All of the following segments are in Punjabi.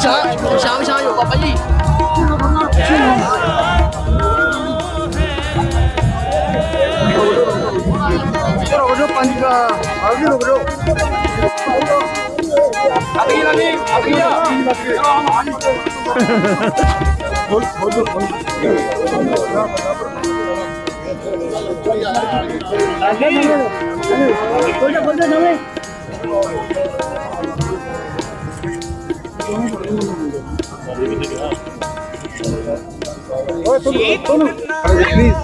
ਸ਼ਾਮ ਸ਼ਾਮ ਸ਼ਾਮ ਹੋ ਬਾਬਾ ਜੀ ਰੁਕ ਜਾਓ ਪੰਜ ਦਾ ਆਗੇ ਰੁਕ ਜਾਓ ਤੇਰਾ ਨਾਮ ਬੋਲ Please.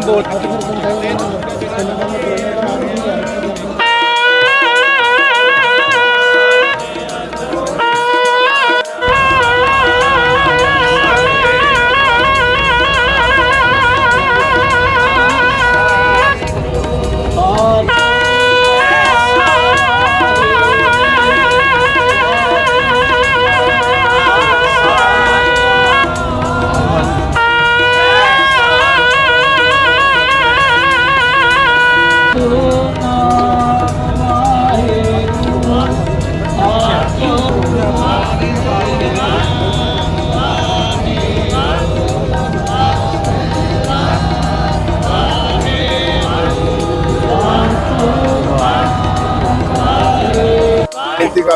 한복을 다시 그렇게 해서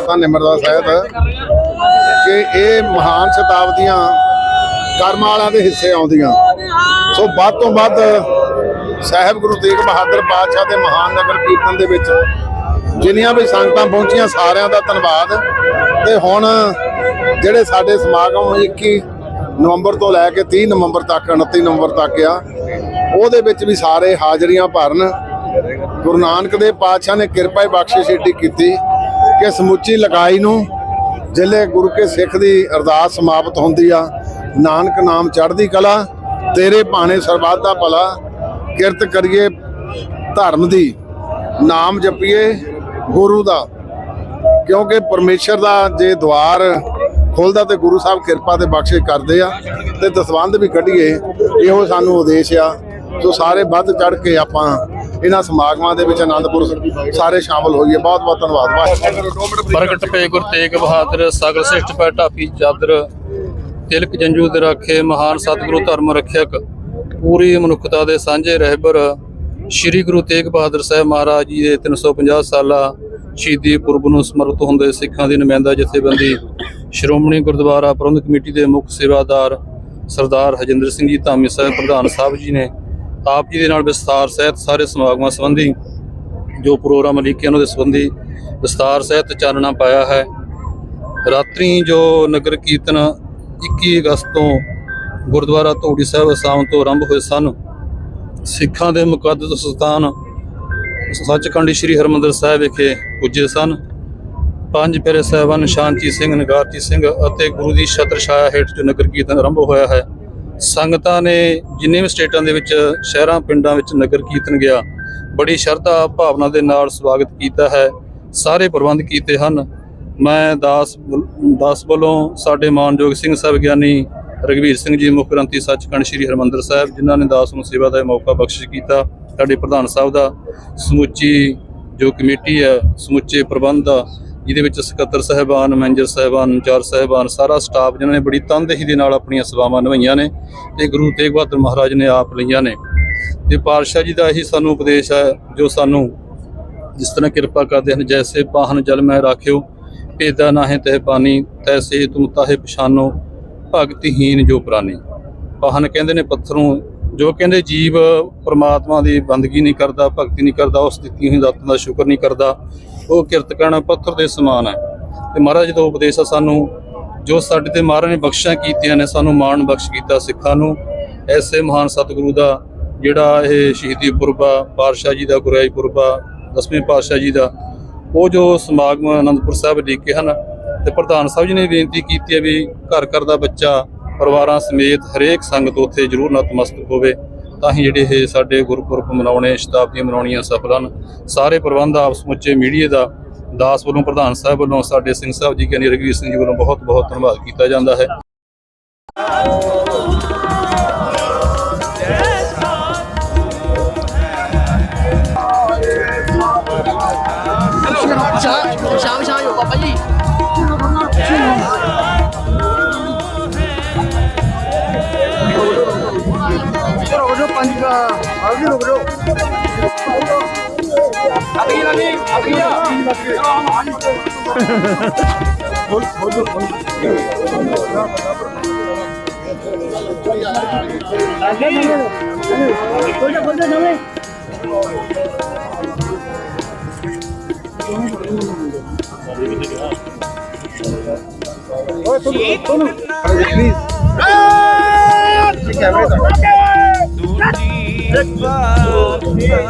ਕਰਦਾ ਨਿਮਰਦਾ ਸਾਹਿਬ, ਕਿ ਇਹ ਮਹਾਨ ਸ਼ਤਾਬਦੀਆਂ ਕਰਮਾਂ ਵਾਲਿਆਂ ਦੇ ਹਿੱਸੇ ਆਉਂਦੀਆਂ। ਸੋ ਵੱਧ ਤੋਂ ਵੱਧ ਸਾਹਿਬ ਗੁਰੂ ਤੇਗ ਬਹਾਦਰ ਪਾਤਸ਼ਾਹ ਦੇ ਮਹਾਨ ਨਗਰ ਕੀਰਤਨ ਦੇ ਵਿੱਚ ਜਿੰਨੀਆਂ ਵੀ ਸੰਗਤਾਂ ਪਹੁੰਚੀਆਂ, ਸਾਰਿਆਂ ਦਾ ਧੰਨਵਾਦ। ਤੇ ਹੁਣ ਜਿਹੜੇ ਸਾਡੇ ਸਮਾਗਮ 21 ਨਵੰਬਰ ਤੋਂ ਲੈ ਕੇ 30 ਨਵੰਬਰ ਤੱਕ 29 ਨਵੰਬਰ ਤੱਕ ਆ, ਉਹਦੇ ਵਿੱਚ ਵੀ ਸਾਰੇ ਹਾਜ਼ਰੀਆਂ ਭਰਨ। ਗੁਰੂ ਨਾਨਕ ਦੇਵ ਪਾਤਸ਼ਾਹ ਨੇ ਕਿਰਪਾ ਹੀ ਬਖਸ਼ਿਸ਼ ਏਡੀ ਕੀਤੀ। ਕਿ ਸਮੁੱਚੀ ਲਗਾਈ ਨੂੰ ਜਿਲੇ ਗੁਰੂ ਕੇ ਸਿੱਖ ਦੀ ਅਰਦਾਸ ਸਮਾਪਤ ਹੁੰਦੀ ਆ। ਨਾਨਕ ਨਾਮ ਚੜ੍ਹਦੀ ਕਲਾ, ਤੇਰੇ ਭਾਣੇ ਸਰਬੱਤ ਦਾ ਭਲਾ, ਕਿਰਤ ਕਰੀਏ ਧਰਮ ਦੀ, ਨਾਮ ਜਪੀਏ ਗੁਰੂ ਦਾ। ਕਿਉਂਕਿ ਪਰਮੇਸ਼ਰ ਦਾ ਜੇ ਦਵਾਰ ਖੁੱਲਦਾ ਤੇ ਗੁਰੂ ਸਾਹਿਬ ਕਿਰਪਾ ਤੇ ਬਖਸ਼ਿਸ਼ ਕਰਦੇ ਆ ਤੇ ਦਸਵੰਧ ਵੀ ਕੱਢੀਏ, ਇਹੋ ਸਾਨੂੰ ਉਦੇਸ਼ ਆ। ਸੋ ਸਾਰੇ ਵੱਧ ਚੜ ਕੇ ਆਪਾਂ ਇਹਨਾਂ ਸਮਾਗਮਾਂ ਦੇ ਵਿੱਚ ਆਨੰਦਪੁਰ ਸਾਰੇ ਸ਼ਾਮਲ ਹੋਈਏ। ਬਹੁਤ ਬਹੁਤ ਧੰਨਵਾਦ। ਵਾਹਿਗੁਰੂ। ਪ੍ਰਗਟ ਪਏ ਗੁਰ ਤੇਗ ਬਹਾਦਰ, ਸਗਲ ਸਿਸ਼ਟ ਪੈ ਢਾਪੀ ਚਾਦਰ, ਤਿਲਕ ਜੰਜੂ ਦੇ ਰਾਖੇ, ਮਹਾਨ ਸਤਿਗੁਰੂ ਧਰਮ ਰੱਖਿਅਕ, ਪੂਰੀ ਮਨੁੱਖਤਾ ਦੇ ਸਾਂਝੇ ਰਹਿਬਰ, ਸ੍ਰੀ ਗੁਰੂ ਤੇਗ ਬਹਾਦਰ ਸਾਹਿਬ ਮਹਾਰਾਜ ਜੀ ਦੇ 350 ਸਾਲਾ ਸ਼ਹੀਦੀ ਪੁਰਬ ਨੂੰ ਸਮਰਪਿਤ ਹੁੰਦੇ ਸਿੱਖਾਂ ਦੀ ਨੁਮਾਇੰਦਾ ਜਥੇਬੰਦੀ, ਸ਼੍ਰੋਮਣੀ ਗੁਰਦੁਆਰਾ ਪ੍ਰਬੰਧਕ ਕਮੇਟੀ ਦੇ ਮੁੱਖ ਸੇਵਾਦਾਰ ਸਰਦਾਰ ਹਜਿੰਦਰ ਸਿੰਘ ਜੀ, ਧਾਮੀ ਸਾਹਿਬ, ਪ੍ਰਧਾਨ ਸਾਹਿਬ ਜੀ ਨੇ ਆਪ ਜੀ ਦੇ ਨਾਲ ਵਿਸਤਾਰ ਸਹਿਤ ਸਾਰੇ ਸਮਾਗਮਾਂ ਸੰਬੰਧੀ ਜੋ ਪ੍ਰੋਗਰਾਮ ਲਿਖੇ ਉਹਨਾਂ ਦੇ ਸੰਬੰਧੀ ਵਿਸਤਾਰ ਸਹਿਤ ਚਾਨਣਾ ਪਾਇਆ ਹੈ। ਰਾਤਰੀ ਜੋ ਨਗਰ ਕੀਰਤਨ 21 ਅਗਸਤ ਤੋਂ ਗੁਰਦੁਆਰਾ ਧੂੜੀ ਸਾਹਿਬ ਅਸਾਮ ਤੋਂ ਆਰੰਭ ਹੋਏ ਸਨ, ਸਿੱਖਾਂ ਦੇ ਮੁਕੱਦਸ ਸਥਾਨ ਸੱਚਖੰਡ ਸ੍ਰੀ ਹਰਮੰਦਰ ਸਾਹਿਬ ਵਿਖੇ ਪੁੱਜੇ ਸਨ। ਪੰਜ ਪਿਆਰੇ ਸਾਹਿਬਾਨ ਨਿਸ਼ਾਨਜੀਤ ਸਿੰਘ ਨਗਾਰਜੀਤ ਸਿੰਘ ਅਤੇ ਗੁਰੂ ਦੀ ਛਤਰ ਛਾਇਆ ਹੇਠ ਜੋ ਨਗਰ ਕੀਰਤਨ ਆਰੰਭ ਹੋਇਆ ਹੈ ਸੰਗਤਾਂ ਨੇ ਜਿੰਨੇ ਵੀ ਸਟੇਟਾਂ ਦੇ ਵਿੱਚ, ਸ਼ਹਿਰਾਂ, ਪਿੰਡਾਂ ਵਿੱਚ ਨਗਰ ਕੀਰਤਨ ਗਿਆ, ਬੜੀ ਸ਼ਰਧਾ ਭਾਵਨਾ ਦੇ ਨਾਲ ਸਵਾਗਤ ਕੀਤਾ ਹੈ, ਸਾਰੇ ਪ੍ਰਬੰਧ ਕੀਤੇ ਹਨ। ਮੈਂ ਦਾਸ ਦਾਸ ਵੱਲੋਂ ਸਾਡੇ ਮਾਨਯੋਗ ਸਿੰਘ ਸਾਹਿਬ ਗਿਆਨੀ ਰਗਵੀਰ ਸਿੰਘ ਜੀ, ਮੁੱਖ ਗ੍ਰੰਥੀ ਸੱਚਖੰਡ ਸ੍ਰੀ ਹਰਮੰਦਰ ਸਾਹਿਬ, ਜਿਨ੍ਹਾਂ ਨੇ ਦਾਸ ਨੂੰ ਸੇਵਾ ਦਾ ਇਹ ਮੌਕਾ ਬਖਸ਼ਿਸ਼ ਕੀਤਾ, ਸਾਡੇ ਪ੍ਰਧਾਨ ਸਾਹਿਬ ਦਾ ਸਮੁੱਚੀ ਜੋ ਕਮੇਟੀ ਹੈ, ਸਮੁੱਚੇ ਪ੍ਰਬੰਧ ਦਾ ਜਿਹਦੇ ਵਿੱਚ ਸਕੱਤਰ ਸਾਹਿਬਾਨ, ਮੈਨੇਜਰ ਸਾਹਿਬਾਨ, ਇੰਚਾਰਜ ਸਾਹਿਬਾਨ, ਸਾਰਾ ਸਟਾਫ ਜਿਨ੍ਹਾਂ ਨੇ ਬੜੀ ਤਨਦੇਹੀ ਦੇ ਨਾਲ ਆਪਣੀਆਂ ਸੇਵਾਵਾਂ ਨਿਭਾਈਆਂ ਨੇ ਤੇ ਗੁਰੂ ਤੇਗ ਬਹਾਦਰ ਮਹਾਰਾਜ ਨੇ ਆਪ ਲਈਆਂ ਨੇ। ਤੇ ਪਾਤਸ਼ਾਹ ਜੀ ਦਾ ਇਹੀ ਸਾਨੂੰ ਉਪਦੇਸ਼ ਹੈ, ਜੋ ਸਾਨੂੰ ਜਿਸ ਤਰ੍ਹਾਂ ਕਿਰਪਾ ਕਰਦੇ ਹਨ, ਜੈਸੇ ਪਾਹਨ ਜਲ ਮੈਂ ਰਾਖਿਓ, ਭੇਦਾ ਨਾਹੇ ਤਹਿ ਪਾਣੀ, ਤੈਸੇ ਤੁਮ ਤਾਹੇ ਪਛਾਨੋ ਭਗਤਹੀਨ ਜੋ ਪ੍ਰਾਨੀ। ਪਾਹਨ ਕਹਿੰਦੇ ਨੇ, ਪੱਥਰੋਂ ਜੋ ਕਹਿੰਦੇ ਜੀਵ ਪ੍ਰਮਾਤਮਾ ਦੀ ਬੰਦਗੀ ਨਹੀਂ ਕਰਦਾ, ਭਗਤੀ ਨਹੀਂ ਕਰਦਾ ਉਸ ਦਿੱਤੀ ਹੋਈ ਦਾਤਾਂ ਦਾ ਸ਼ੁਕਰ ਨਹੀਂ ਕਰਦਾ, ਉਹ ਕਿਰਤਕਣ ਪੱਥਰ ਦੇ ਸਮਾਨ ਹੈ। ਤੇ ਮਹਾਰਾਜ ਦਾ ਉਪਦੇਸ਼ ਆ ਸਾਨੂੰ, ਜੋ ਸਾਡੇ ਤੇ ਮਹਾਰਾਜ ਨੇ ਬਖਸ਼ਾਂ ਕੀਤੀਆਂ ਨੇ, ਸਾਨੂੰ ਮਾਣ ਬਖਸ਼ ਕੀਤਾ ਸਿੱਖਾਂ ਨੂੰ, ਐਸੇ ਮਹਾਨ ਸਤਿਗੁਰੂ ਦਾ ਜਿਹੜਾ ਇਹ ਸ਼ਹੀਦੀ ਪੁਰਬਾ ਪਾਤਸ਼ਾਹ ਜੀ ਦਾ, ਗੁਰਿਆਈ ਪੁਰਬਾ ਦਸਵੇਂ ਪਾਤਸ਼ਾਹ ਜੀ ਦਾ, ਉਹ ਜੋ ਸਮਾਗਮ ਅਨੰਦਪੁਰ ਸਾਹਿਬ ਲਿਖੇ ਹਨ, ਤੇ ਪ੍ਰਧਾਨ ਸਾਹਿਬ ਜੀ ਨੇ ਬੇਨਤੀ ਕੀਤੀ ਹੈ ਵੀ ਘਰ ਘਰ ਦਾ ਬੱਚਾ ਪਰਿਵਾਰਾਂ ਸਮੇਤ ਹਰੇਕ ਸੰਗਤ ਉੱਥੇ ਜ਼ਰੂਰ ਨਤਮਸਤਕ ਹੋਵੇ, ਤਾਂ ਹੀ ਜਿਹੜੇ ਇਹ ਸਾਡੇ ਗੁਰਪੁਰਬ ਮਨਾਉਣੇ, ਸ਼ਤਾਬਦੀਆਂ ਮਨਾਉਣੀਆਂ ਸਫਲ ਹਨ। ਸਾਰੇ ਪ੍ਰਬੰਧ ਆਪ ਸਮੁੱਚੇ ਮੀਡੀਆ ਦਾ ਦਾਸ ਵੱਲੋਂ, ਪ੍ਰਧਾਨ ਸਾਹਿਬ ਵੱਲੋਂ, ਸਾਡੇ ਸਿੰਘ ਸਾਹਿਬ ਜੀ ਕਹਿੰਦੇ ਰਘਵੀਰ ਸਿੰਘ ਜੀ ਵੱਲੋਂ ਬਹੁਤ ਬਹੁਤ ਧੰਨਵਾਦ ਕੀਤਾ ਜਾਂਦਾ ਹੈ। ਸ਼ਾਮ ਸ਼ਾਮ ਹੋ, Baba ji. Please. Take camera. ਤੇਰਾ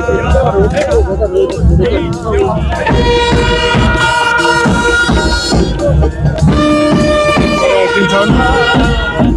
ਨਾਮ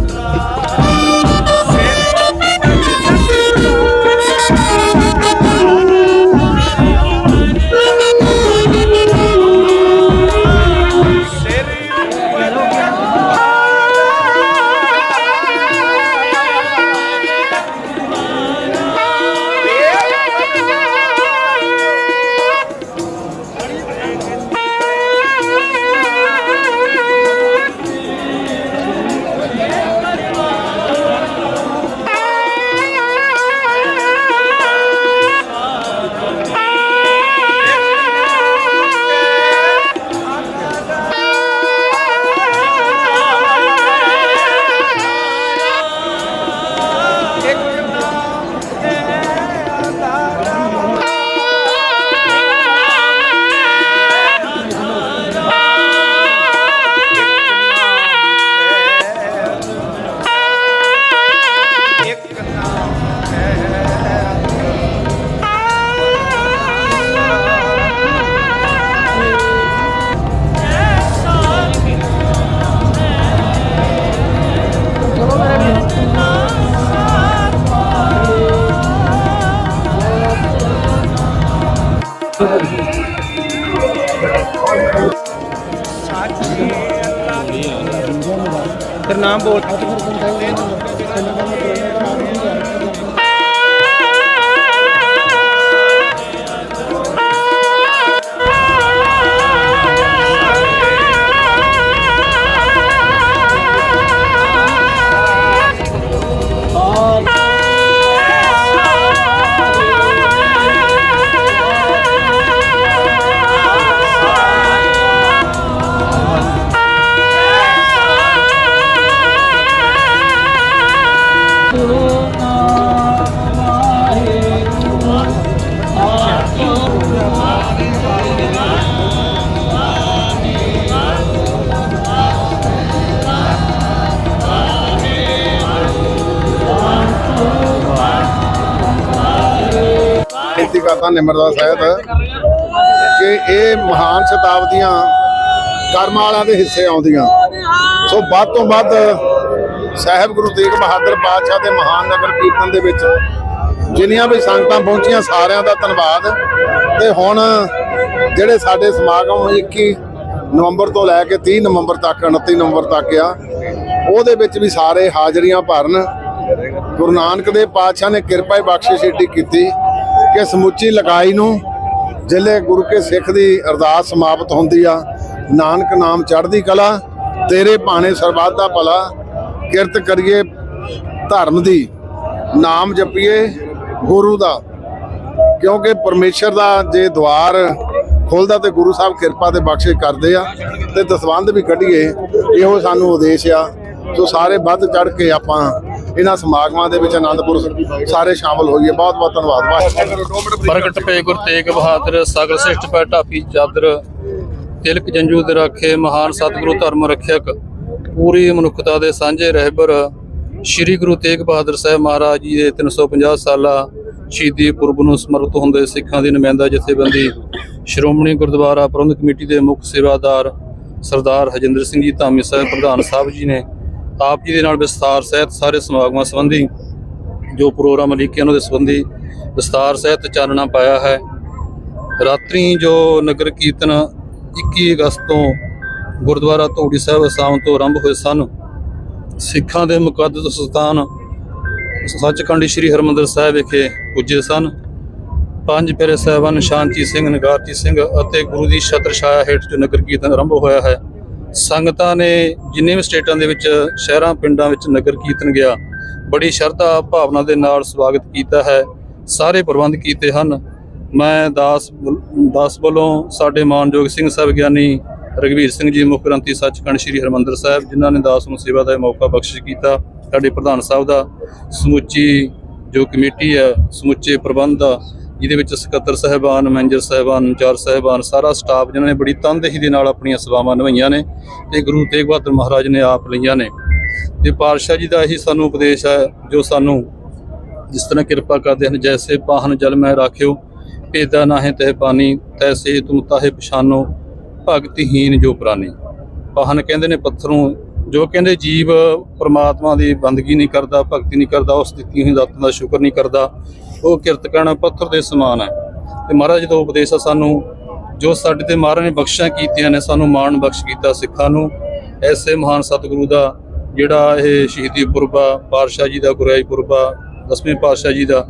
ਬੋਲ ਬੇਨਤੀ ਕਰਦਾ ਨਿਮਰਤਾ ਸਹਿਤ ਕਿ ਇਹ ਮਹਾਨ ਸ਼ਤਾਬਦੀਆਂ ਕਰਮ ਵਾਲਿਆਂ ਦੇ ਹਿੱਸੇ ਆਉਂਦੀਆਂ। ਸੋ ਵੱਧ ਤੋਂ ਵੱਧ ਸਾਹਿਬ ਗੁਰੂ ਤੇਗ ਬਹਾਦਰ ਪਾਤਸ਼ਾਹ ਦੇ ਮਹਾਨ ਨਗਰ ਕੀਰਤਨ ਦੇ ਵਿੱਚ ਜਿੰਨੀਆਂ ਵੀ ਸੰਗਤਾਂ ਪਹੁੰਚੀਆਂ, ਸਾਰਿਆਂ ਦਾ ਧੰਨਵਾਦ। ਤੇ ਹੁਣ ਜਿਹੜੇ ਸਾਡੇ ਸਮਾਗਮ 21 ਨਵੰਬਰ ਤੋਂ ਲੈ ਕੇ 30 ਨਵੰਬਰ ਤੱਕ 29 ਨਵੰਬਰ ਤੱਕ ਆ, ਉਹਦੇ ਵਿੱਚ ਵੀ ਸਾਰੇ ਹਾਜ਼ਰੀਆਂ ਭਰਨ। ਗੁਰੂ ਨਾਨਕ ਦੇਵ ਪਾਤਸ਼ਾਹ ਨੇ ਕਿਰਪਾ ਹੀ ਬਖਸ਼ਿਸ਼ ਏਡੀ ਕੀਤੀ। ਕਿ ਸਮੁੱਚੀ ਲਗਾਈ ਨੂੰ ਜਿਲੇ ਗੁਰੂ ਕੇ ਸਿੱਖ ਦੀ ਅਰਦਾਸ ਸਮਾਪਤ ਹੁੰਦੀ ਆ। ਨਾਨਕ ਨਾਮ ਚੜ੍ਹਦੀ ਕਲਾ, ਤੇਰੇ ਭਾਣੇ ਸਰਬੱਤ ਦਾ ਭਲਾ, ਕਿਰਤ ਕਰੀਏ ਧਰਮ ਦੀ, ਨਾਮ ਜਪੀਏ ਗੁਰੂ ਦਾ। ਕਿਉਂਕਿ ਪਰਮੇਸ਼ਰ ਦਾ ਜੇ ਦਵਾਰ ਖੁੱਲਦਾ ਤੇ ਗੁਰੂ ਸਾਹਿਬ ਕਿਰਪਾ ਤੇ ਬਖਸ਼ਿਸ਼ ਕਰਦੇ ਆ ਤੇ ਦਸਵੰਧ ਵੀ ਕੱਢੀਏ, ਇਹੋ ਸਾਨੂੰ ਉਦੇਸ਼ ਆ। ਸੋ ਸਾਰੇ ਵੱਧ ਚੜ ਕੇ ਆਪਾਂ ਇਹਨਾਂ ਸਮਾਗਮਾਂ ਦੇ ਵਿੱਚ ਆਨੰਦਪੁਰ ਸਾਰੇ ਸ਼ਾਮਲ ਹੋਈਏ। ਬਹੁਤ ਬਹੁਤ ਧੰਨਵਾਦ। ਪ੍ਰਗਟ ਪਏ ਗੁਰ ਤੇਗ ਬਹਾਦਰ, ਸਗਲ ਸਿਸ਼ਟ ਪੈ ਢਾਪੀ ਚਾਦਰ, ਤਿਲਕ ਜੰਜੂ ਦੇ ਰਾਖੇ, ਮਹਾਨ ਸਤਿਗੁਰੂ ਧਰਮ ਰੱਖਿਅਕ, ਪੂਰੀ ਮਨੁੱਖਤਾ ਦੇ ਸਾਂਝੇ ਰਹਿਬਰ, ਸ੍ਰੀ ਗੁਰੂ ਤੇਗ ਬਹਾਦਰ ਸਾਹਿਬ ਮਹਾਰਾਜ ਜੀ ਦੇ 350 ਸਾਲਾ ਸ਼ਹੀਦੀ ਪੁਰਬ ਨੂੰ ਸਮਰਪਿਤ ਹੁੰਦੇ ਸਿੱਖਾਂ ਦੀ ਨੁਮਾਇੰਦਾ ਜਥੇਬੰਦੀ, ਸ਼੍ਰੋਮਣੀ ਗੁਰਦੁਆਰਾ ਪ੍ਰਬੰਧਕ ਕਮੇਟੀ ਦੇ ਮੁੱਖ ਸੇਵਾਦਾਰ ਸਰਦਾਰ ਹਜਿੰਦਰ ਸਿੰਘ ਜੀ, ਧਾਮੀ ਸਾਹਿਬ, ਪ੍ਰਧਾਨ ਸਾਹਿਬ ਜੀ ਨੇ ਆਪ ਜੀ ਦੇ ਨਾਲ ਵਿਸਥਾਰ ਸਹਿਤ ਸਾਰੇ ਸਮਾਗਮਾਂ ਸੰਬੰਧੀ ਜੋ ਪ੍ਰੋਗਰਾਮ ਲਿਖੇ ਉਹਨਾਂ ਦੇ ਸੰਬੰਧੀ ਵਿਸਤਾਰ ਸਹਿਤ ਚਾਨਣਾ ਪਾਇਆ ਹੈ। ਰਾਤਰੀ ਜੋ ਨਗਰ ਕੀਰਤਨ 21 ਅਗਸਤ ਤੋਂ ਗੁਰਦੁਆਰਾ ਧੂੜੀ ਸਾਹਿਬ ਅਸਾਮ ਤੋਂ ਆਰੰਭ ਹੋਏ ਸਨ, ਸਿੱਖਾਂ ਦੇ ਮੁਕੱਦਸ ਸਥਾਨ ਸੱਚਖੰਡ ਸ੍ਰੀ ਹਰਮੰਦਰ ਸਾਹਿਬ ਵਿਖੇ ਪੁੱਜੇ ਸਨ। ਪੰਜ ਪਿਆਰੇ ਸਾਹਿਬਾਨ ਸ਼ਾਂਤੀ ਸਿੰਘ, ਨਗਾਰਤੀ ਸਿੰਘ ਅਤੇ ਗੁਰੂ ਦੀ ਛਤਰ ਛਾਇਆ ਹੇਠ ਜੋ ਨਗਰ ਕੀਰਤਨ ਆਰੰਭ ਹੋਇਆ ਹੈ ਸੰਗਤਾਂ ਨੇ ਜਿੰਨੇ ਵੀ ਸਟੇਟਾਂ ਦੇ ਵਿੱਚ, ਸ਼ਹਿਰਾਂ, ਪਿੰਡਾਂ ਵਿੱਚ ਨਗਰ ਕੀਰਤਨ ਗਿਆ, ਬੜੀ ਸ਼ਰਧਾ ਭਾਵਨਾ ਦੇ ਨਾਲ ਸਵਾਗਤ ਕੀਤਾ ਹੈ, ਸਾਰੇ ਪ੍ਰਬੰਧ ਕੀਤੇ ਹਨ। ਮੈਂ ਦਾਸ ਦਾਸ ਵੱਲੋਂ ਸਾਡੇ ਮਾਨਯੋਗ ਸਿੰਘ ਸਾਹਿਬ ਗਿਆਨੀ ਰਗਵੀਰ ਸਿੰਘ ਜੀ, ਮੁੱਖ ਗ੍ਰੰਥੀ ਸੱਚਖੰਡ ਸ੍ਰੀ ਹਰਮੰਦਰ ਸਾਹਿਬ, ਜਿਨ੍ਹਾਂ ਨੇ ਦਾਸ ਨੂੰ ਸੇਵਾ ਦਾ ਇਹ ਮੌਕਾ ਬਖਸ਼ਿਸ਼ ਕੀਤਾ। ਸਾਡੇ ਪ੍ਰਧਾਨ ਸਾਹਿਬ ਦਾ ਸਮੁੱਚੀ ਜੋ ਕਮੇਟੀ ਹੈ, ਸਮੁੱਚੇ ਪ੍ਰਬੰਧ ਦਾ ਜਿਹਦੇ ਵਿੱਚ ਸਕੱਤਰ ਸਾਹਿਬਾਨ, ਮੈਨੇਜਰ ਸਾਹਿਬਾਨ, ਇੰਚਾਰਜ ਸਾਹਿਬਾਨ, ਸਾਰਾ ਸਟਾਫ ਜਿਨ੍ਹਾਂ ਨੇ ਬੜੀ ਤਨਦੇਹੀ ਦੇ ਨਾਲ ਆਪਣੀਆਂ ਸੇਵਾਵਾਂ ਨਿਭਾਈਆਂ ਨੇ ਤੇ ਗੁਰੂ ਤੇਗ ਬਹਾਦਰ ਮਹਾਰਾਜ ਨੇ ਆਪ ਲਈਆਂ ਨੇ। ਤੇ ਪਾਤਸ਼ਾਹ ਜੀ ਦਾ ਇਹੀ ਸਾਨੂੰ ਉਪਦੇਸ਼ ਹੈ, ਜੋ ਸਾਨੂੰ ਜਿਸ ਤਰ੍ਹਾਂ ਕਿਰਪਾ ਕਰਦੇ ਹਨ, ਜੈਸੇ ਪਾਹਨ ਜਲ ਮੈਂ ਰਾਖਿਓ, ਭੇਦਾ ਨਾਹੀਂ ਤਹਿ ਪਾਣੀ ਤੈਸੇ ਤੁਮ ਤਾਹੇ ਪਛਾਨੋ ਭਗਤਹੀਨ ਜੋ ਪ੍ਰਾਨੀ। ਪਾਹਨ ਕਹਿੰਦੇ ਨੇ ਪੱਥਰੋਂ, ਜੋ ਕਹਿੰਦੇ ਜੀਵ ਪਰਮਾਤਮਾ ਦੀ ਬੰਦਗੀ ਨਹੀਂ ਕਰਦਾ, ਭਗਤੀ ਨਹੀਂ ਕਰਦਾ, ਉਸ ਦਿੱਤੀ ਹੋਈ ਦਾਤਾਂ ਦਾ ਸ਼ੁਕਰ ਨਹੀਂ ਕਰਦਾ ਉਹ ਕਿਰਤਕਣ ਕਰਨ ਪੱਥਰ ਦੇ ਸਮਾਨ ਹੈ। ਤੇ ਮਹਾਰਾਜ ਦਾ ਉਪਦੇਸ਼ ਆ ਸਾਨੂੰ, ਜੋ ਸਾਡੇ ਤੇ ਮਹਾਰਾਜ ਨੇ ਬਖਸ਼ਾਂ ਕੀਤੀਆਂ ਨੇ, ਸਾਨੂੰ ਮਾਣ ਬਖਸ਼ ਕੀਤਾ ਸਿੱਖਾਂ ਨੂੰ, ਐਸੇ ਮਹਾਨ ਸਤਿਗੁਰੂ ਦਾ ਜਿਹੜਾ ਇਹ ਸ਼ਹੀਦੀ ਪੁਰਬਾ, ਪਾਤਸ਼ਾਹ ਜੀ ਦਾ, ਗੁਰਿਆਈ ਪੁਰਬਾ, ਦਸਵੇਂ ਪਾਤਸ਼ਾਹ ਜੀ ਦਾ,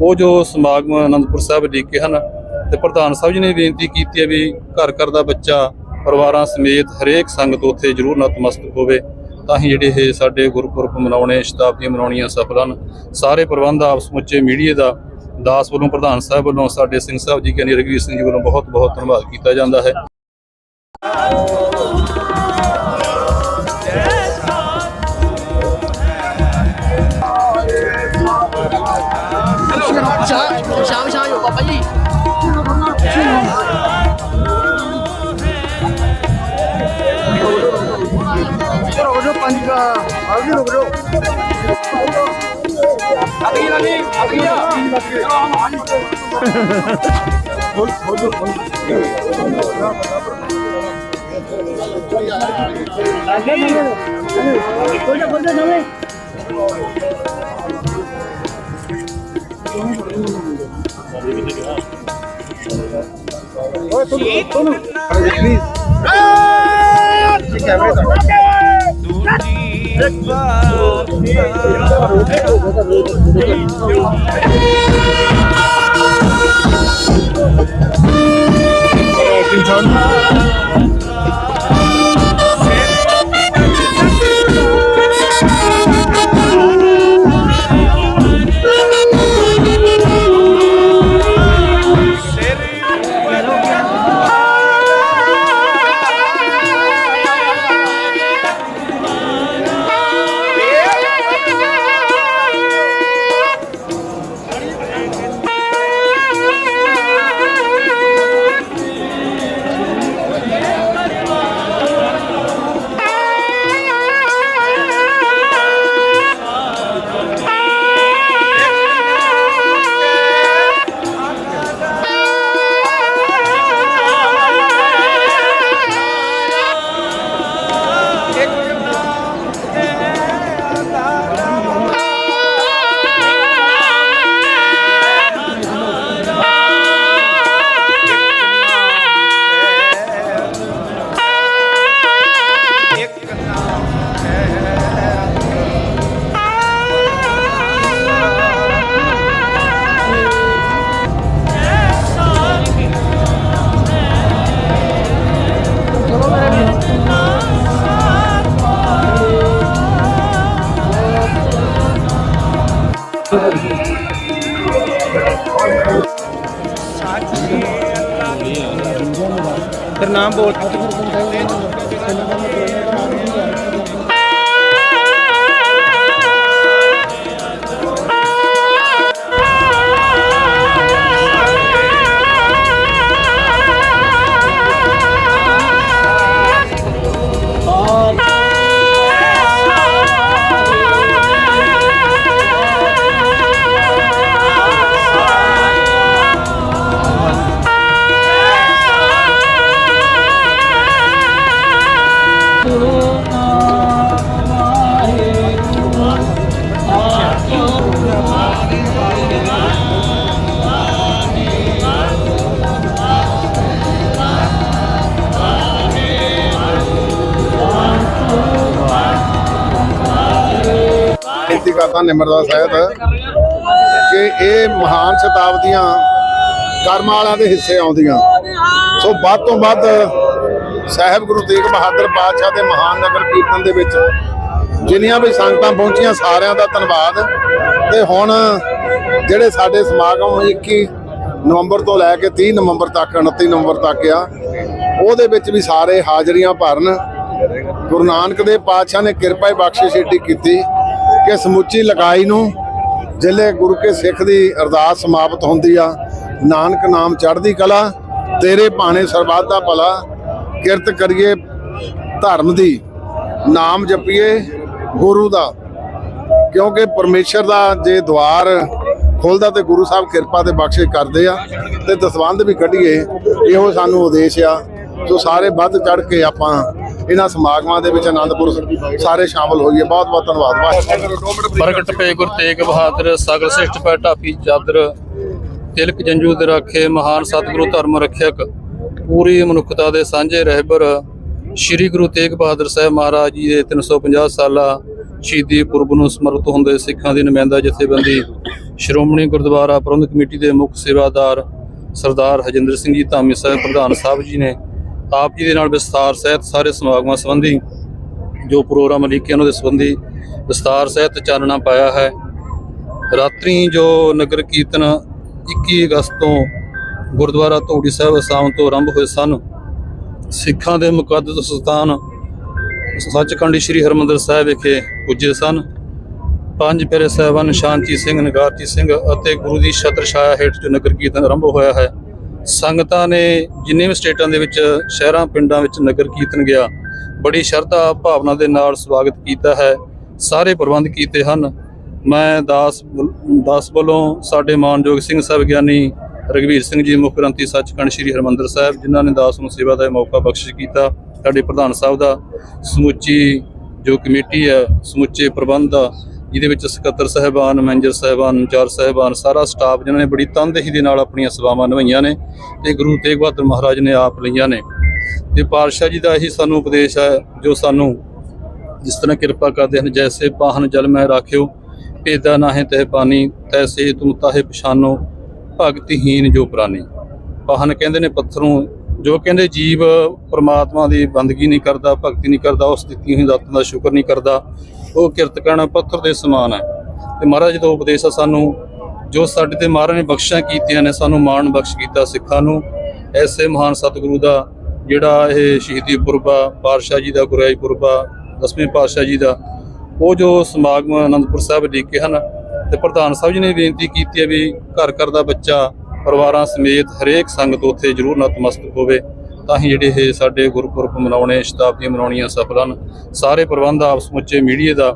ਉਹ ਜੋ ਸਮਾਗਮ ਅਨੰਦਪੁਰ ਸਾਹਿਬ ਲਿਖੇ ਹਨ ਤੇ ਪ੍ਰਧਾਨ ਸਾਹਿਬ ਜੀ ਨੇ ਬੇਨਤੀ ਕੀਤੀ ਹੈ ਵੀ ਘਰ ਘਰ ਦਾ ਬੱਚਾ, ਪਰਿਵਾਰਾਂ ਸਮੇਤ ਹਰੇਕ ਸੰਗਤ ਉੱਥੇ ਜ਼ਰੂਰ ਨਤਮਸਤਕ ਹੋਵੇ। ਤਾਂ ਹੀ ਜਿਹੜੇ ਇਹ ਸਾਡੇ ਗੁਰਪੁਰਬ ਮਨਾਉਣੇ ਸ਼ਤਾਬਦੀਆਂ ਮਨਾਉਣੀਆਂ ਸਫਲ ਹਨ। ਸਾਰੇ ਪ੍ਰਬੰਧ ਆਪ ਸਮੁੱਚੇ ਮੀਡੀਆ ਦਾ, ਦਾਸ ਵੱਲੋਂ, ਪ੍ਰਧਾਨ ਸਾਹਿਬ ਵੱਲੋਂ, ਸਾਡੇ ਸਿੰਘ ਸਾਹਿਬ ਜੀ ਕਹਿੰਦੇ ਰਘਵੀਰ ਸਿੰਘ ਜੀ ਵੱਲੋਂ ਬਹੁਤ ਬਹੁਤ ਧੰਨਵਾਦ ਕੀਤਾ ਜਾਂਦਾ ਹੈ। ਸ਼ਾਮ ਸ਼ਾਮ ਹੋ, ਬਾਬਾ ਜੀ। ਅਗਲੀ ਰੁਕ ਜਾਓ ਅਗਲੀ ਨਾਨੀ ਅਗਲੀ ਆ ਬੋਲ ਬੋਲ ਬੋਲ ਅਗਲੀ ਕੋਈ ਨਾ ਕੋਈ ਨਾ ਨਵੇਂ ਓਏ ਤੁਹਾਨੂੰ ਤੁਹਾਨੂੰ ਪਲੀਜ਼ ਕੈਮਰੇ ਦਾ ਦੂਰ ਜੀ King John. ਫਿਰ ਨਾਮ ਬੋਲ ਬੇਨਤੀ ਕਰਦਾ ਨਿਮਰਤਾ ਸਹਿਤ, ਕਿ ਇਹ ਮਹਾਨ ਸ਼ਤਾਬਦੀਆਂ ਕਰਮ ਵਾਲਿਆਂ ਦੇ ਹਿੱਸੇ ਆਉਂਦੀਆਂ। ਸੋ ਵੱਧ ਤੋਂ ਵੱਧ ਸਾਹਿਬ ਗੁਰੂ ਤੇਗ ਬਹਾਦਰ ਪਾਤਸ਼ਾਹ ਦੇ ਮਹਾਨ ਨਗਰ ਕੀਰਤਨ ਦੇ ਵਿੱਚ ਜਿੰਨੀਆਂ ਵੀ ਸੰਗਤਾਂ ਪਹੁੰਚੀਆਂ, ਸਾਰਿਆਂ ਦਾ ਧੰਨਵਾਦ। ਤੇ ਹੁਣ ਜਿਹੜੇ ਸਾਡੇ ਸਮਾਗਮ 21 ਨਵੰਬਰ ਤੋਂ ਲੈ ਕੇ 30 ਨਵੰਬਰ ਤੱਕ 29 ਨਵੰਬਰ ਤੱਕ ਆ, ਉਹਦੇ ਵਿੱਚ ਵੀ ਸਾਰੇ ਹਾਜ਼ਰੀਆਂ ਭਰਨ। ਗੁਰੂ ਨਾਨਕ ਦੇਵ ਪਾਤਸ਼ਾਹ ਨੇ ਕਿਰਪਾ ਹੀ ਬਖਸ਼ਿਸ਼ ਏਡੀ ਕੀਤੀ। ਕਿ ਸਮੁੱਚੀ ਲਗਾਈ ਨੂੰ ਜ਼ਿਲ੍ਹੇ ਗੁਰੂ ਕੇ ਸਿੱਖ ਦੀ ਅਰਦਾਸ ਸਮਾਪਤ ਹੁੰਦੀ ਆ। ਨਾਨਕ ਨਾਮ ਚੜ੍ਹਦੀ ਕਲਾ, ਤੇਰੇ ਭਾਣੇ ਸਰਬੱਤ ਦਾ ਭਲਾ, ਕਿਰਤ ਕਰੀਏ ਧਰਮ ਦੀ, ਨਾਮ ਜਪੀਏ ਗੁਰੂ ਦਾ। ਕਿਉਂਕਿ ਪਰਮੇਸ਼ਰ ਦਾ ਜੇ ਦਵਾਰ ਖੁੱਲਦਾ ਤੇ ਗੁਰੂ ਸਾਹਿਬ ਕਿਰਪਾ ਤੇ ਬਖਸ਼ਿਸ਼ ਕਰਦੇ ਆ, ਤੇ ਦਸਵੰਧ ਵੀ ਕੱਢੀਏ, ਇਹੋ ਸਾਨੂੰ ਉਦੇਸ਼ ਆ। ਸੋ ਸਾਰੇ ਵੱਧ ਚੜ ਕੇ ਆਪਾਂ ਇਹਨਾਂ ਸਮਾਗਮਾਂ ਦੇ ਵਿੱਚ ਆਨੰਦਪੁਰ ਸਾਰੇ ਸ਼ਾਮਲ ਹੋਈਏ। ਬਹੁਤ ਬਹੁਤ ਧੰਨਵਾਦ। ਪ੍ਰਗਟ ਪਏ ਗੁਰ ਤੇਗ ਬਹਾਦਰ, ਸਗਲ ਸਿਸ਼ਟ ਪੈ ਢਾਪੀ ਚਾਦਰ, ਤਿਲਕ ਜੰਜੂ ਦੇ ਰਾਖੇ, ਮਹਾਨ ਸਤਿਗੁਰੂ ਧਰਮ ਰੱਖਿਅਕ, ਪੂਰੀ ਮਨੁੱਖਤਾ ਦੇ ਸਾਂਝੇ ਰਹਿਬਰ, ਸ੍ਰੀ ਗੁਰੂ ਤੇਗ ਬਹਾਦਰ ਸਾਹਿਬ ਮਹਾਰਾਜ ਜੀ ਦੇ 350 ਸਾਲਾ ਸ਼ਹੀਦੀ ਪੁਰਬ ਨੂੰ ਸਮਰਪਿਤ ਹੁੰਦੇ ਸਿੱਖਾਂ ਦੀ ਨੁਮਾਇੰਦਾ ਜਥੇਬੰਦੀ, ਸ਼੍ਰੋਮਣੀ ਗੁਰਦੁਆਰਾ ਪ੍ਰਬੰਧਕ ਕਮੇਟੀ ਦੇ ਮੁੱਖ ਸੇਵਾਦਾਰ ਸਰਦਾਰ ਹਜਿੰਦਰ ਸਿੰਘ ਜੀ, ਧਾਮੀ ਸਾਹਿਬ, ਪ੍ਰਧਾਨ ਸਾਹਿਬ ਜੀ ਨੇ ਆਪ ਜੀ ਦੇ ਨਾਲ ਵਿਸਥਾਰ ਸਹਿਤ ਸਾਰੇ ਸਮਾਗਮਾਂ ਸੰਬੰਧੀ ਜੋ ਪ੍ਰੋਗਰਾਮ ਲਿਖੇ ਉਹਨਾਂ ਦੇ ਸੰਬੰਧੀ ਵਿਸਤਾਰ ਸਹਿਤ ਚਾਨਣਾ ਪਾਇਆ ਹੈ। ਰਾਤਰੀ ਜੋ ਨਗਰ ਕੀਰਤਨ 21 ਅਗਸਤ ਤੋਂ ਗੁਰਦੁਆਰਾ ਧੂੜੀ ਸਾਹਿਬ ਅਸਾਮ ਤੋਂ ਆਰੰਭ ਹੋਏ ਸਨ, ਸਿੱਖਾਂ ਦੇ ਮੁਕੱਦਸ ਸਥਾਨ ਸੱਚਖੰਡ ਸ੍ਰੀ ਹਰਮੰਦਰ ਸਾਹਿਬ ਵਿਖੇ ਪੁੱਜੇ ਸਨ। ਪੰਜ ਪਿਆਰੇ ਸਾਹਿਬਾਨ ਸ਼ਾਂਤੀ ਸਿੰਘ, ਨਗਾਰਤੀ ਸਿੰਘ ਅਤੇ ਗੁਰੂ ਦੀ ਛਤਰ ਛਾਇਆ ਹੇਠ ਜੋ ਨਗਰ ਕੀਰਤਨ ਆਰੰਭ ਹੋਇਆ ਹੈ ਸੰਗਤਾਂ ਨੇ ਜਿੰਨੇ ਵੀ ਸਟੇਟਾਂ ਦੇ ਵਿੱਚ, ਸ਼ਹਿਰਾਂ, ਪਿੰਡਾਂ ਵਿੱਚ ਨਗਰ ਕੀਰਤਨ ਗਿਆ, ਬੜੀ ਸ਼ਰਧਾ ਭਾਵਨਾ ਦੇ ਨਾਲ ਸਵਾਗਤ ਕੀਤਾ ਹੈ, ਸਾਰੇ ਪ੍ਰਬੰਧ ਕੀਤੇ ਹਨ। ਮੈਂ ਦਾਸ ਦਾਸ ਵੱਲੋਂ ਸਾਡੇ ਮਾਨਯੋਗ ਸਿੰਘ ਸਾਹਿਬ ਗਿਆਨੀ ਰਗਵੀਰ ਸਿੰਘ ਜੀ, ਮੁੱਖ ਗ੍ਰੰਥੀ ਸੱਚਖੰਡ ਸ੍ਰੀ ਹਰਮੰਦਰ ਸਾਹਿਬ, ਜਿਨ੍ਹਾਂ ਨੇ ਦਾਸ ਨੂੰ ਸੇਵਾ ਦਾ ਇਹ ਮੌਕਾ ਬਖਸ਼ਿਸ਼ ਕੀਤਾ। ਸਾਡੇ ਪ੍ਰਧਾਨ ਸਾਹਿਬ ਦਾ ਸਮੁੱਚੀ ਜੋ ਕਮੇਟੀ ਹੈ, ਸਮੁੱਚੇ ਪ੍ਰਬੰਧ ਦਾ ਜਿਹਦੇ ਵਿੱਚ ਸਕੱਤਰ ਸਾਹਿਬਾਨ, ਮੈਨੇਜਰ ਸਾਹਿਬਾਨ, ਇੰਚਾਰਜ ਸਾਹਿਬਾਨ, ਸਾਰਾ ਸਟਾਫ ਜਿਨ੍ਹਾਂ ਨੇ ਬੜੀ ਤਨਦੇਹੀ ਦੇ ਨਾਲ ਆਪਣੀਆਂ ਸੇਵਾਵਾਂ ਨਿਭਾਈਆਂ ਨੇ ਤੇ ਗੁਰੂ ਤੇਗ ਬਹਾਦਰ ਮਹਾਰਾਜ ਨੇ ਆਪ ਲਈਆਂ ਨੇ। ਤੇ ਪਾਤਸ਼ਾਹ ਜੀ ਦਾ ਇਹੀ ਸਾਨੂੰ ਉਪਦੇਸ਼ ਹੈ, ਜੋ ਸਾਨੂੰ ਜਿਸ ਤਰ੍ਹਾਂ ਕਿਰਪਾ ਕਰਦੇ ਹਨ, ਜੈਸੇ ਪਾਹਨ ਜਲ ਮੈਂ ਰਾਖਿਓ, ਭੇਦਾ ਨਾਹੀਂ ਤਹਿ ਪਾਣੀ ਤੈਸੇ ਤੁਮ ਤਾਹੇ ਪਛਾਨੋ ਭਗਤਹੀਨ ਜੋ ਪ੍ਰਾਨੀ। ਪਾਹਨ ਕਹਿੰਦੇ ਨੇ, ਪੱਥਰੋਂ ਜੋ ਕਹਿੰਦੇ ਜੀਵ ਪ੍ਰਮਾਤਮਾ ਦੀ ਬੰਦਗੀ ਨਹੀਂ ਕਰਦਾ, ਭਗਤੀ ਨਹੀਂ ਕਰਦਾ ਉਸ ਦਿੱਤੀ ਹੋਈ ਦਾਤਾਂ ਦਾ ਸ਼ੁਕਰ ਨਹੀਂ ਕਰਦਾ, ਉਹ ਕਿਰਤਕਣ ਪੱਥਰ ਦੇ ਸਮਾਨ ਹੈ। ਤੇ ਮਹਾਰਾਜ ਦਾ ਉਪਦੇਸ਼ ਆ ਸਾਨੂੰ, ਜੋ ਸਾਡੇ ਤੇ ਮਹਾਰਾਜ ਨੇ ਬਖਸ਼ਾਂ ਕੀਤੀਆਂ ਨੇ, ਸਾਨੂੰ ਮਾਣ ਬਖਸ਼ ਕੀਤਾ ਸਿੱਖਾਂ ਨੂੰ, ਐਸੇ ਮਹਾਨ ਸਤਿਗੁਰੂ ਦਾ ਜਿਹੜਾ ਇਹ ਸ਼ਹੀਦੀ ਪੁਰਬਾ ਪਾਤਸ਼ਾਹ ਜੀ ਦਾ, ਗੁਰਿਆਈ ਪੁਰਬਾ ਦਸਵੇਂ ਪਾਤਸ਼ਾਹ ਜੀ ਦਾ, ਉਹ ਜੋ ਸਮਾਗਮ ਅਨੰਦਪੁਰ ਸਾਹਿਬ ਲਿਖੇ ਹਨ, ਤੇ ਪ੍ਰਧਾਨ ਸਾਹਿਬ ਜੀ ਨੇ ਬੇਨਤੀ ਕੀਤੀ ਹੈ ਵੀ ਘਰ ਘਰ ਦਾ ਬੱਚਾ ਪਰਿਵਾਰਾਂ ਸਮੇਤ ਹਰੇਕ ਸੰਗਤ ਉੱਥੇ ਜ਼ਰੂਰ ਨਤਮਸਤਕ ਹੋਵੇ, ਤਾਂ ਹੀ ਜਿਹੜੇ ਇਹ ਸਾਡੇ ਗੁਰਪੁਰਬ ਮਨਾਉਣੇ, ਸ਼ਤਾਬਦੀਆਂ ਮਨਾਉਣੀਆਂ ਸਫਲ ਹਨ। ਸਾਰੇ ਪ੍ਰਬੰਧ ਆਪ ਸਮੁੱਚੇ ਮੀਡੀਆ ਦਾ